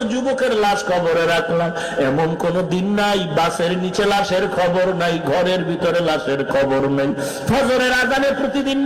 যুবকের লাশ কবরে রাখলাম। এমন কোন দিন নাই, বাসের নিচে লাশের খবর নাই, ঘরের ভিতরে লাশের খবর নাই। ফজরের আজানে প্রতিদিন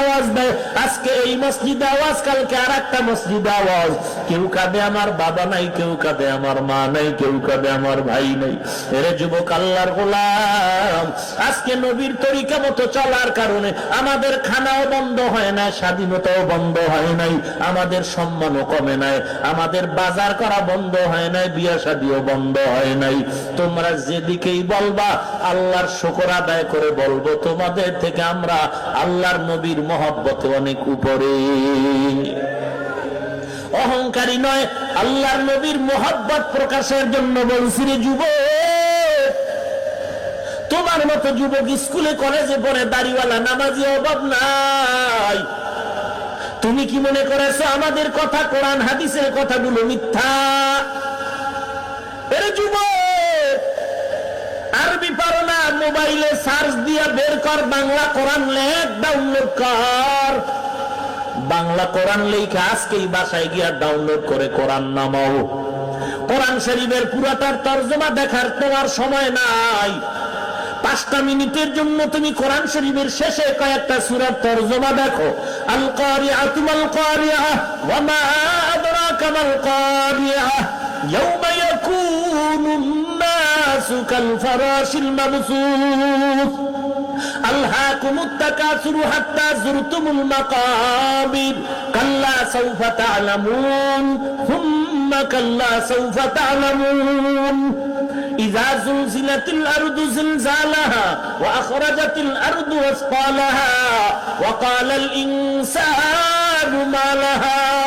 আওয়াজ দেয়, আজকে এই মসজিদে আওয়াজ, কালকে আর একটা মসজিদে আওয়াজ। কেউ কাঁদে আমার বাবা নাই, কেউ কাঁদে আমার মা নাই, কেউ কাঁদে আমার ভাই নাই। এরে যুবক আল্লাহর গোলাম, আজকে নবীর তরিকা মতো চলার কারণে আমাদের খানাও বন্ধ হয় না, স্বাধীনতাও বন্ধ হয় নাই, আমাদের সম্মানও কমে নাই, আমাদের বাজার করা বন্ধ হয় নাই, বিয়া শাদিও বন্ধ হয় নাই। তোমরা যেদিকেই বলবা, আল্লাহর শকর আদায় করে বলব, তোমাদের থেকে আমরা আল্লাহর নবীর মহব্বতে অনেক উপরে। অহংকারী নয়, আল্লাহর নবীর মোহাব্বত প্রকাশের জন্য বলছি রে যুবক। তোমার মতো যুবক স্কুলে, কলেজে পড়ে, দাড়িওয়ালা, নামাজি অভাব নাই। তুমি কি মনে করেছ আমাদের কথা কোরআন, হাদিসের কথাগুলো মিথ্যা? আরবি পারো না, মোবাইলে সার্চ বের কর, বাংলা কোরআন লেখ ডাউনলোড কর। বাংলা কোরআন আজকেই বাসায় গিয়া ডাউনলোড করে কোরআন নামাও। কোরআন শরীফের পুরাটার তর্জমা দেখার তোমার সময় নাই। পাঁচটা মিনিটের জন্য তুমি কোরআন শরীফের শেষে কয়েকটা সুরার তর্জমা দেখো আল কারিয়া তুমাল কারিয়া ওয়া মা আদরাকা মাল কারিয়া ইয়াউমা ইয়াকুনুন নাসু কাল ফারাশিল মাবসুস ألهاكم التكاثر حتى زرتم المقابر كلا سوف تعلمون ثم كلا سوف تعلمون إذا زلزلت الأرض زلزالها وأخرجت الأرض أثقالها وقال الإنسان ما لها.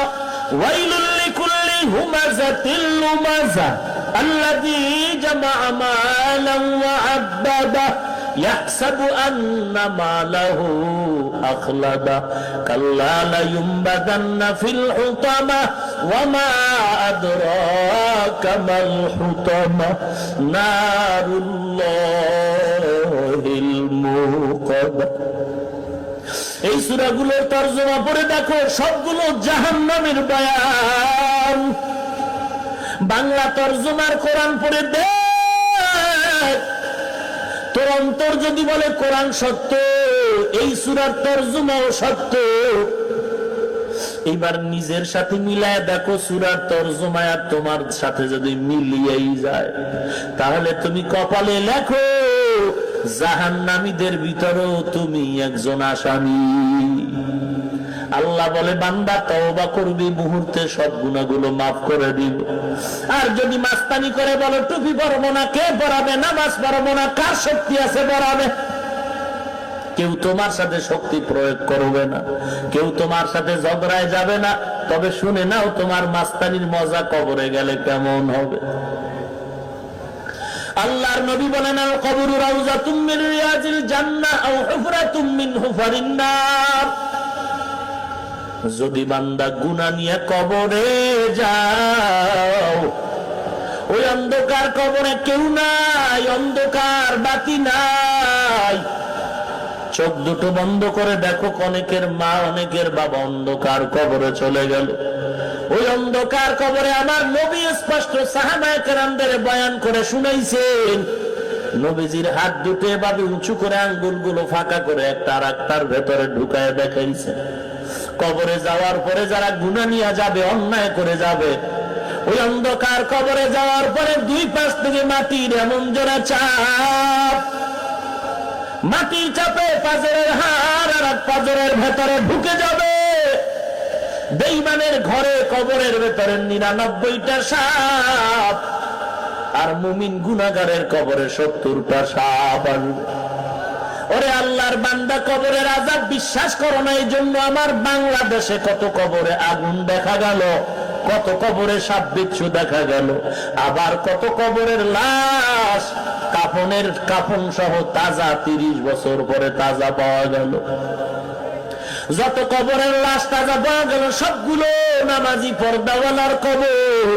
ويل لكل همزة لمزة الذي جمع مالا وعدده يحسب أن ماله أخلده. كلا لينبذن في الحطمة وما أدراك ما الحطمة نار الله الموقدة এই সুরাগুলোর তর্জমা পড়ে দেখো সবগুলো জাহান নামের বয়ান বাংলা তর্জমার কোরআন পড়ে দেখ তোর অন্তর যদি বলে কোরআন সত্য এই সুরার তর্জমাও সত্য এবার নিজের সাথে মিলায় দেখো সুরার তর্জমায় তোমার সাথে যদি মিলিয়েই যায়। তাহলে তুমি কপালে লেখো, জাহান্নামীদের ভিতরেও তুমি একজন আসামি। আল্লাহ বলে, বান্দা, তওবা করবি, মুহূর্তে সব গুণাগুলো মাফ করে দিব আর যদি মাস্তানি করে বলো, টুপি পরবো না, কে পড়াবে নামাজ পড়ব না, কার শক্তি আছে পড়াবে কেউ তোমার সাথে শক্তি প্রয়োগ করবে না, কেউ তোমার সাথে ঝগড়ায় যাবে না, তবে শুনে নাও তোমার মাস্তানির মজা কবরে গেলে কেমন হবে। আল্লাহর নবী বলেন, আল কবরু রাউজাতুম মিন রিয়াজিল জান্নাহ আও হুফরাতুম মিন হুফারিন নার যদি বান্দা গুনা নিয়ে কবরে যাও, ওই অন্ধকার কবরে কেউ নাই, অন্ধকার বাতি নাই। চোখ দুটো বন্ধ করে দেখো অনেকের মা, অনেকের বাবা অন্ধকার কবরে চলে গেল। ওই অন্ধকার কবরে আমার নবী স্পষ্ট সাহাবায় বয়ান করে শুনাইছেন। নবীজির হাত দুটো এভাবে উঁচু করে আঙ্গুলগুলো ফাঁকা করে একটা আর একটার ভেতরে ঢুকায় দেখাইছে। কবরে যাওয়ার পরে যারা গুণা নিয়ে যাবে, অন্যায় করে যাবে, ওই অন্ধকার কবরে যাওয়ার পরে দুই পাশ থেকে মাটির এমন জোড়া চাপ মাটির চাপে পাজরের হাড় আর পাজরের ভেতরে ঢুকে যাবে। বেইমানের ঘরে, কবরের ভেতরে নিরানব্বইটা সাপ। আর মুমিন গুনাগারের কবরে সত্তরটা সাপ ওরে আল্লাহর বান্দা, কবরের আজাব বিশ্বাস করো না এই জন্য আমার বাংলাদেশে কত কবরে আগুন দেখা গেল। কত কবরে সাপ বিচ্ছু দেখা গেল। আবার কত কবরের লাশ, কাফনের কাফন সহ তাজা তিরিশ বছর পরে তাজা পাওয়া গেল। যত কবরের লাশ তাজা পাওয়া গেল, সবগুলো নামাজি পর্দাওয়ালার কবর।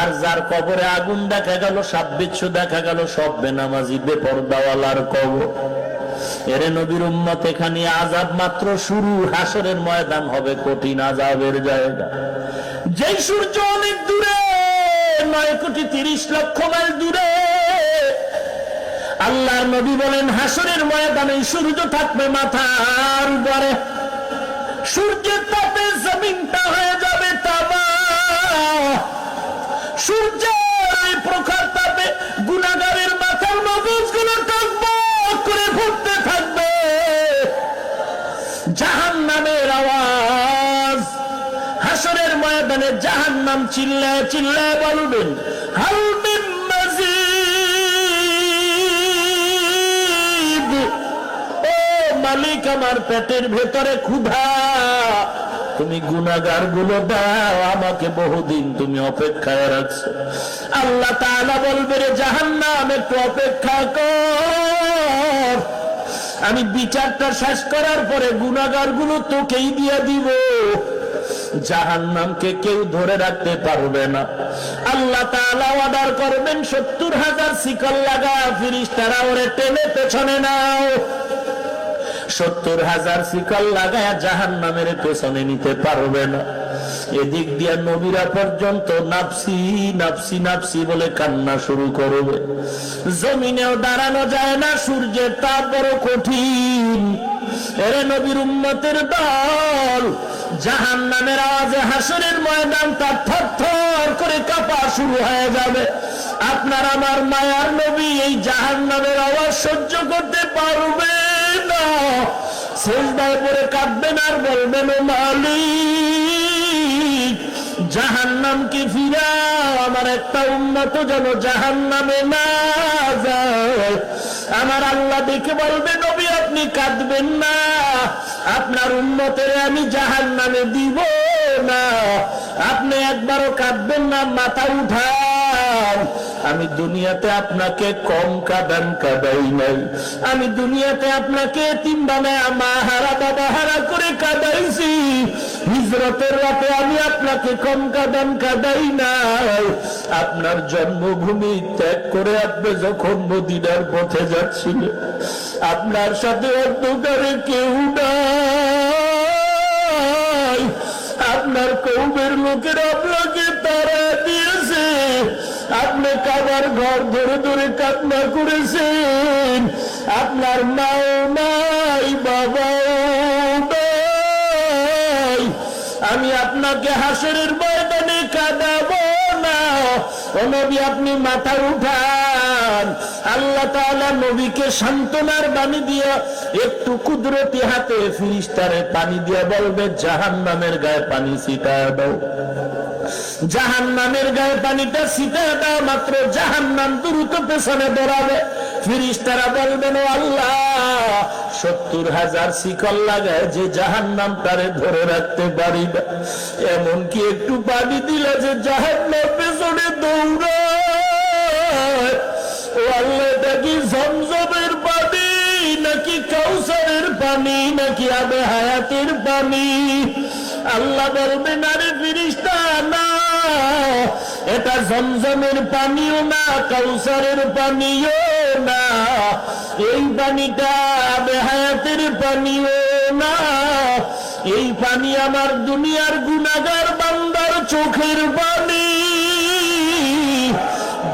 আর যার কবরে আগুন দেখা গেল, সাপ বিচ্ছু দেখা গেল, সব বেনামাজি, বেপরদাওয়ালার কবর। এরে নবীর উম্মত এখানে আজাব মাত্র শুরু। হাসরের ময়দান হবে কঠিন আজাবের জায়গা। যেই সূর্য অনেক দূরে, নয় কোটি তিরিশ লক্ষ মাইল দূরে আল্লাহ নবী বলেন, হাসরের ময়দানে সূর্য থাকবে মাথার উপরে। সূর্যের তাপে জমিনটা ময়দানে জাহান নাম চিল্লায় চিল্লায় বলবেন মালিক, আমার পেটের ভেতরে ক্ষুধা। তুমি গুলো দাও, আমাকে বহুদিন তুমি অপেক্ষায় রাখছো। আল্লাহ বলবে, রে জাহান্নাম, একটু অপেক্ষা কর। আমি বিচারটা শেষ করার পরে গুনাগারগুলো তোকেই দিয়ে দিব। জাহান্নামকে কেউ ধরে রাখতে পারবে না। আল্লাহ তাআলা অর্ডার করবেন সত্তর হাজার শিকল লাগা, ফিরিস্তারা ওরে টেনে পেছনে নাও। সত্তর হাজার শিকল লাগায় জাহান নামের পেছনে নিতে পারবে না। এদিক দিয়া নবীরা পর্যন্ত নাপসি নাপসি নাপসি বলে কান্না শুরু করবে। জমিনেও দাঁড়ানো যায় না, সূর্যের বড় কঠিন। এরে নবীর উম্মতের দল জাহান নামের আওয়াজে হাসরের ময়দানটা থর থর করে কাঁপা শুরু হয়ে যাবে। আপনার আমার মায়ার নবী এই জাহান নামের আওয়াজ সহ্য করতে পারবে না। শেষদায় পরে কাঁদবেন আর বলবেন মালিক জাহান্নামকে ফিরাও আমার একটা উন্নত যেন জাহান্নামে না যায়। আমার আল্লাহ দেখে বলবে, নবী, আপনি কাঁদবেন না। আপনার উন্নতের আমি জাহান নামে দিব না। আপনি একবারও কাঁদবেন না, মাথা আমি দুনিয়াতে আপনাকে কম কাদান কাদাই নাই। আমি দুনিয়াতে আপনাকে হারা করে কাদাইছি। হিজরতের রাতে আমি আপনাকে কম কাদান কাদাই নাই। আপনার জন্মভূমি ত্যাগ করে আপনি যখন মদিনার পথে যাচ্ছিলেন, আপনার সাথে অন্ধকারে কেউ নাই। আপনার কৌমের লোকের আপনি কাবার ঘর ধরে ধরে কান্না করেছেন। আপনার মাও নাই নাই। আমি আপনাকে হাসরের ময়দানে কাঁদাবো না। নবী, আপনি মাথা উঠান। আল্লাহ তাআলা নবীকে সান্ত্বনার বাণী দিয়ে একটু কুদরতি হাতে ফিরিস্তারে পানি দিয়ে বলবে, জাহান্নামের গায়ে পানি ছিটা দাও। জাহান নামের গায়ে পানিটা শীতে দাও, মাত্র জাহান নাম দ্রুত পেছনে দৌড়াবে। ফিরিস্তারা বলবেন আল্লাহ, সত্তর হাজার শিকল লাগায় যে জাহান নাম তারে ধরে রাখতে পারি না এমনকি একটু পানি দিলে যে জাহান নাম পেছনে দৌড়ায়। ও পানি, নাকি আবে হায়াতের পানি? আল্লাহ বলবেন, আরে ফিরিস্তা এটা জমজমের পানিও না, কাউসারের পানিও না। এই পানিটা বেহায়াতের পানিও না। এই পানি আমার দুনিয়ার গুনাগার বান্দার চোখের পানি।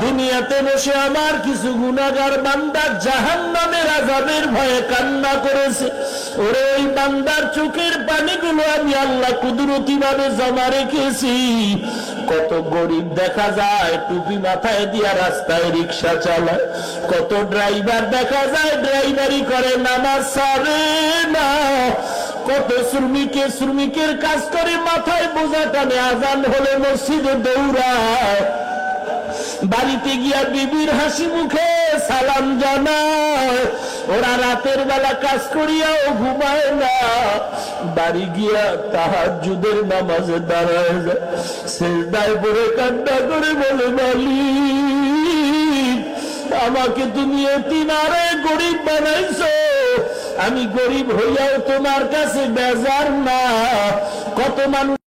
দুনিয়াতে বসে আমার কিছু গুনাগার বান্দা জাহান নামের আজাবের ভয়ে কান্না করেছে। ওরে, ওই বান্দার চোখের পানিগুলো আমি আল্লাহ কুদরতি ভাবে জমা রেখেছি। কত গরিব দেখা যায়, টুপি মাথায় দিয়া রাস্তায় রিক্সা চালায়। কত ড্রাইভার দেখা যায় ড্রাইভারি করে, নামাজ সারে না। কত শ্রমিকের শ্রমিকের কাজ করে, মাথায় বোঝা টানে, আজান হলে মসজিদে দৌড়ায়। বাড়িতে গিয়া বিবির হাসি মুখে সালাম জানায়। ওরা রাতের বেলা কাজ করিয়াও ঘুমায় না। বাড়ি গিয়া তাহার যুদের নামাজে দাঁড়ায় যায়। পরে কান্না করে বলে, মালিক, আমাকে তুমি এতিনারে গরিব বানাইছো। আমি গরিব হইয়াও তোমার কাছে বেজার না। কত মানুষ